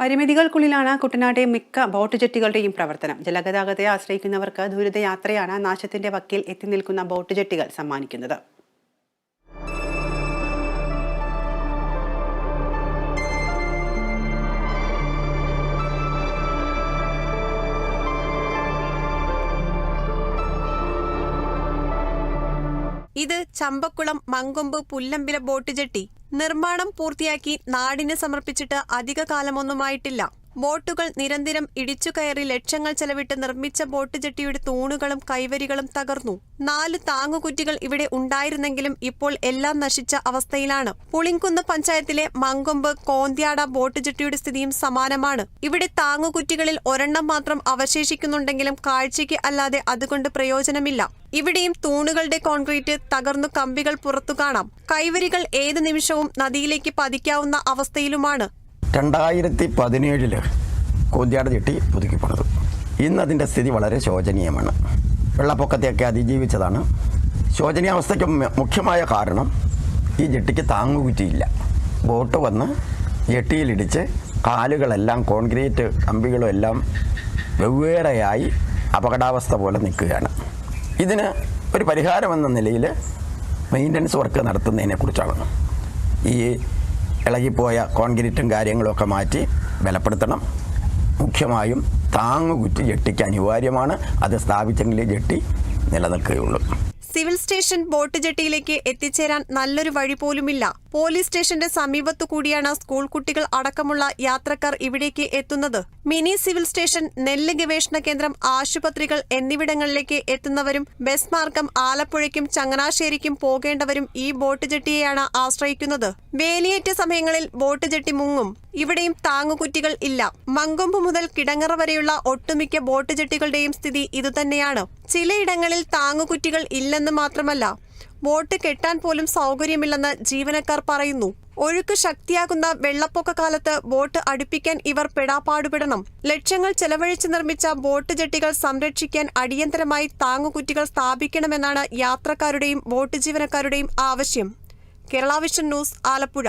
പരിമിതികൾക്കുള്ളിലാണ് കുട്ടനാട്ടെ മിക്ക ബോട്ട് ജെട്ടികളുടെയും പ്രവർത്തനം. ജലഗതാഗതത്തെ ആശ്രയിക്കുന്നവർക്ക് ദുരിതയാത്രയാണ് നാശത്തിന്റെ വക്കിൽ എത്തി നിൽക്കുന്ന ബോട്ട് ജെട്ടികൾ സമ്മാനിക്കുന്നത്. ഇത് ചമ്പക്കുളം മങ്കൊമ്പ് പുല്ലമ്പില ബോട്ട് ജെട്ടി നിർമ്മാണം പൂർത്തിയാക്കി നാടിന് സമർപ്പിച്ചിട്ട് അധിക കാലമൊന്നുമായിട്ടില്ല ബോട്ടുകൾ നിരന്തരം ഇടിച്ചുകയറി ലക്ഷങ്ങൾ ചെലവിട്ട് നിർമ്മിച്ച ബോട്ട് ജെട്ടിയുടെ തൂണുകളും കൈവരികളും തകർന്നു. നാല് താങ്ങുകുറ്റികൾ ഇവിടെ ഉണ്ടായിരുന്നെങ്കിലും ഇപ്പോൾ എല്ലാം നശിച്ച അവസ്ഥയിലാണ്. പുളിങ്കുന്ന് പഞ്ചായത്തിലെ മങ്കൊമ്പ് കോന്ത്യാട ബോട്ട് ജെട്ടിയുടെ സ്ഥിതിയും സമാനമാണ്. ഇവിടെ താങ്ങുകുറ്റികളിൽ ഒരെണ്ണം മാത്രം അവശേഷിക്കുന്നുണ്ടെങ്കിലും കാഴ്ചയ്ക്ക് അല്ലാതെ അതുകൊണ്ട് പ്രയോജനമില്ല. ഇവിടെയും തൂണുകളുടെ കോൺക്രീറ്റ് തകർന്നു കമ്പികൾ പുറത്തു കാണാം. കൈവരികൾ ഏത് നിമിഷവും നദിയിലേക്ക് പതിക്കാവുന്ന അവസ്ഥയിലുമാണ്. രണ്ടായിരത്തി പതിനേഴിൽ കോന്ത്യാട് ചെട്ടി പുതുക്കി പണിതു ഇന്ന് അതിന്റെ സ്ഥിതി വളരെ ശോചനീയമാണ്. വെള്ളപ്പൊക്കത്തെയൊക്കെ അതിജീവിച്ചതാണ്. ശോചനീയാവസ്ഥയ്ക്ക് മുഖ്യമായ കാരണം ഈ ജെട്ടിക്ക് താങ്ങുകുറ്റിയില്ല. ബോട്ട് വന്ന് ജെട്ടിയിലിടിച്ച് കാലുകളെല്ലാം കോൺക്രീറ്റ് കമ്പികളും എല്ലാം വെവ്വേറെയായി അപകടാവസ്ഥ പോലെ നിൽക്കുകയാണ്. ഇതിന് ഒരു പരിഹാരമെന്ന നിലയിൽ മെയിന്റനൻസ് വർക്ക് നടത്തുന്നതിനെക്കുറിച്ചാണ്. ഈ ഇളകിപ്പോയ കോൺക്രീറ്റും കാര്യങ്ങളൊക്കെ മാറ്റി ബലപ്പെടുത്തണം. മുഖ്യമായും താങ്ങുകുറ്റി ജെട്ടിക്ക് അനിവാര്യമാണ്. അത് സ്ഥാപിച്ചെങ്കിലേ ജെട്ടി നിലനിൽക്കുകയുള്ളൂ. സിവിൽ സ്റ്റേഷൻ ബോട്ട് ജെട്ടിയിലേക്ക് എത്തിച്ചേരാൻ നല്ലൊരു വഴി പോലുമില്ല. പോലീസ് സ്റ്റേഷന്റെ സമീപത്തു കൂടിയാണ് സ്കൂൾ കുട്ടികൾ അടക്കമുള്ള യാത്രക്കാർ ഇവിടേക്ക് എത്തുന്നത്. മിനി സിവിൽ സ്റ്റേഷൻ നെല്ല് ഗവേഷണ കേന്ദ്രം ആശുപത്രികൾ എന്നിവിടങ്ങളിലേക്ക് എത്തുന്നവരും ബസ് മാർഗം ആലപ്പുഴയ്ക്കും ചങ്ങനാശ്ശേരിക്കും പോകേണ്ടവരും ഈ ബോട്ട് ജെട്ടിയെയാണ് ആശ്രയിക്കുന്നത്. വേലിയേറ്റ സമയങ്ങളിൽ ബോട്ട് ജെട്ടി മുങ്ങും. ഇവിടെയും താങ്ങുകുറ്റികൾ ഇല്ല. മങ്കൊമ്പ് മുതൽ കിടങ്ങറ വരെയുള്ള ഒട്ടുമിക്ക ബോട്ട് ജെട്ടികളുടെയും സ്ഥിതി ഇതുതന്നെയാണ്. ചിലയിടങ്ങളിൽ താങ്ങുകുറ്റികൾ ഇല്ലെന്ന് മാത്രമല്ല വോട്ട് കെട്ടാൻ പോലും സൗകര്യമില്ലെന്ന് ജീവനക്കാർ പറയുന്നു. ഒഴുക്ക് ശക്തിയാകുന്ന വെള്ളപ്പൊക്ക കാലത്ത് ബോട്ട് അടുപ്പിക്കാൻ ഇവർ പെടാപ്പാടുപെടണം ലക്ഷങ്ങൾ ചെലവഴിച്ച് നിർമ്മിച്ച ബോട്ട് ജെട്ടികൾ സംരക്ഷിക്കാൻ അടിയന്തരമായി താങ്ങുകുറ്റികൾ സ്ഥാപിക്കണമെന്നാണ് യാത്രക്കാരുടെയും ബോട്ട് ജീവനക്കാരുടെയും ആവശ്യം. Kerala vision news Alappuzha.